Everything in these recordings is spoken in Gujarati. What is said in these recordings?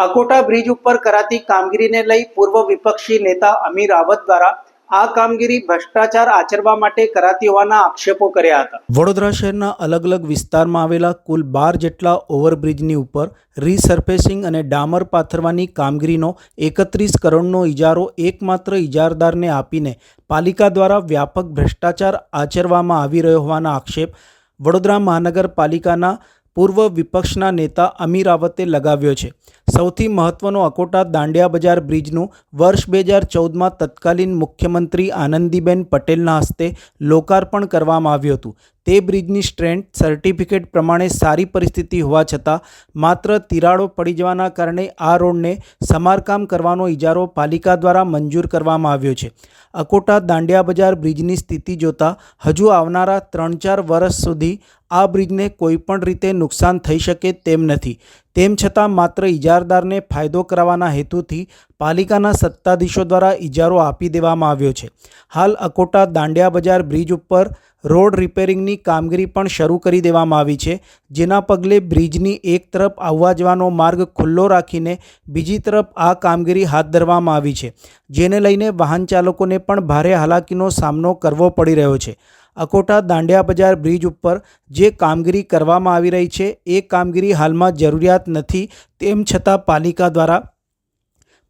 અકોટા બ્રિજ ઉપર કરાતી કામગીરીને લઈ પૂર્વ વિપક્ષી નેતા અમીર રાવત દ્વારા આ કામગીરી ભ્રષ્ટાચાર આચરવા માટે કરાતી હોવાના આક્ષેપો કર્યા હતા. વડોદરા શહેરના અલગ અલગ વિસ્તારમાં આવેલા કુલ બાર જેટલા ઓવરબ્રિજની ઉપર રીસર્ફેસિંગ અને ડામર પાથરવાની કામગીરીનો એકત્રીસ કરોડનો ઇજારો એકમાત્ર ઇજારદારને આપીને પાલિકા દ્વારા વ્યાપક ભ્રષ્ટાચાર આચરવામાં આવી રહ્યો હોવાના આક્ષેપ વડોદરા મહાનગરપાલિકાના પૂર્વ વિપક્ષના નેતા અમીર રાવતે લગાવ્યો છે. સૌથી મહત્વનો અકોટા દાંડિયા બજાર બ્રિજનું વર્ષ બે હજાર ચૌદમાં તત્કાલીન મુખ્યમંત્રી આનંદીબેન પટેલના હસ્તે લોકાર્પણ કરવામાં આવ્યું હતું. તે બ્રિજની સ્ટ્રેન્થ, સર્ટિફિકેટ પ્રમાણે સારી પરિસ્થિતિ હોવા છતાં માત્ર તિરાડો પડી જવાના કારણે આ રોડને સમારકામ કરવાનો ઇજારો પાલિકા દ્વારા મંજૂર કરવામાં આવ્યો છે. અકોટા દાંડિયા બજાર બ્રિજની સ્થિતિ જોતાં હજુ આવનારા ત્રણ ચાર વર્ષ સુધી આ બ્રિજને કોઈપણ રીતે નુકસાન થઈ શકે તેમ નથી. તેમ છતાં માત્ર ઇજારદારને ફાયદો કરાવવાના હેતુથી પાલિકાના સત્તાધીશો દ્વારા ઇજારો આપી દેવામાં આવ્યો છે. હાલ અકોટા દાંડિયા બજાર બ્રિજ ઉપર રોડ રિપેરિંગની કામગીરી પણ શરૂ કરી દેવામાં આવી છે, જેના પગલે બ્રિજની એક તરફ આવવા જવાનો માર્ગ ખુલ્લો રાખીને બીજી તરફ આ કામગીરી હાથ ધરવામાં આવી છે, જેને લઈને વાહન ચાલકોને પણ ભારે હાલાકીનો સામનો કરવો પડી રહ્યો છે. અકોટા દાંડિયા બજાર બ્રિજ ઉપર જે કામગીરી કરવામાં આવી રહી છે, એ કામગીરી હાલમાં જરૂરિયાત નથી, તેમ છતાં પાલિકા દ્વારા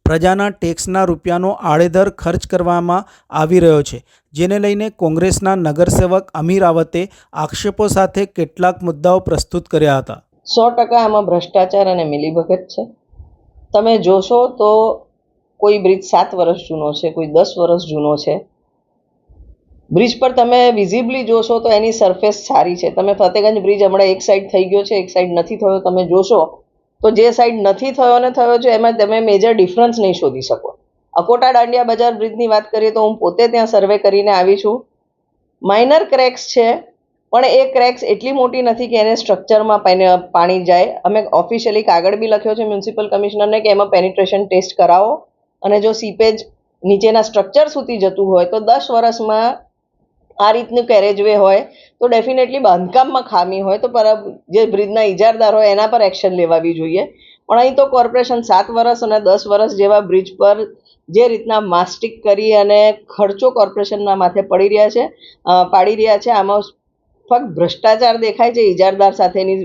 પ્રજાના ટેક્સના રૂપિયાનો આડેધર ખર્ચ કરવામાં આવી રહ્યો છે. જેને લઈને કોંગ્રેસના નગરસેવક અમીર રાવતે આક્ષેપો સાથે કેટલાક મુદ્દાઓ પ્રસ્તુત કર્યા હતા. સો ટકા આમાં ભ્રષ્ટાચાર અને મિલીભગત છે. તમે જોશો તો કોઈ બ્રિજ સાત વર્ષ જૂનો છે, કોઈ દસ વર્ષ જૂનો છે. બ્રિજ પર તમે વિઝિબલી જોશો તો એની સરફેસ સારી છે. તમે ફતેગંજ બ્રિજ હમણાં એક સાઈડ થઈ ગયો છે, એક સાઈડ નથી થયો. તમે જોશો તો જે સાઈડ નથી થયો ને થયો છે, એમાં તમે મેજર ડિફરન્સ નહીં શોધી શકો. અકોટા દાંડિયા બજાર બ્રિજની વાત કરીએ તો હું પોતે ત્યાં સર્વે કરીને આવી છું. માઇનર ક્રેક્સ છે, પણ એ ક્રેક્સ એટલી મોટી નથી કે એને સ્ટ્રક્ચરમાં પાણી જાય. અમે ઓફિશિયલી કાગળ બી લખ્યો છે મ્યુનિસિપલ કમિશનરને કે એમાં પેનિટ્રેશન ટેસ્ટ કરાવો. અને જો સીપેજ નીચેના સ્ટ્રક્ચર સુધી જતું હોય તો દસ વર્ષમાં આ રીતનું કેરેજવે હોય, તો ડેફિનેટલી બાંધકામમાં ખામી હોય, તો પર જે બ્રિજના ઇજારદાર હોય એના પર એક્શન લેવાવી જોઈએ. પણ અહીં તો કોર્પોરેશન સાત વર્ષ અને દસ વર્ષ જેવા બ્રિજ પર જે રીતના માસ્ટિક કરી અને ખર્ચો કોર્પોરેશનના માથે પડી રહ્યા છે પાડી રહ્યા છે, આમાં ફક્ત ભ્રષ્ટાચાર દેખાય છે ઇજારદાર સાથેની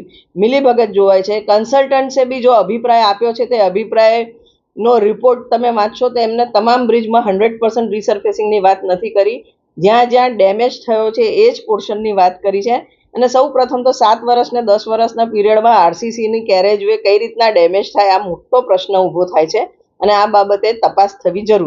મિલીભગત જોવાય છે. કન્સલ્ટન્ટ્સે બી જો અભિપ્રાય આપ્યો છે, તે અભિપ્રાયનો રિપોર્ટ તમે વાંચશો તો એમને તમામ બ્રિજમાં હંડ્રેડ પર્સન્ટ રિસર્ફેસિંગની વાત નથી કરી. જ્યાં જ્યાં ડેમેજ થયો છે, એ જ પોર્શનની વાત કરી છે. અને સૌ પ્રથમ તો સાત વર્ષ ને દસ વર્ષના પીરિયડમાં આરસીસીની કેરેજ વે કઈ રીતના ડેમેજ થાય, આ મોટો પ્રશ્ન ઊભો થાય છે. અને આ બાબતે તપાસ થવી જરૂરી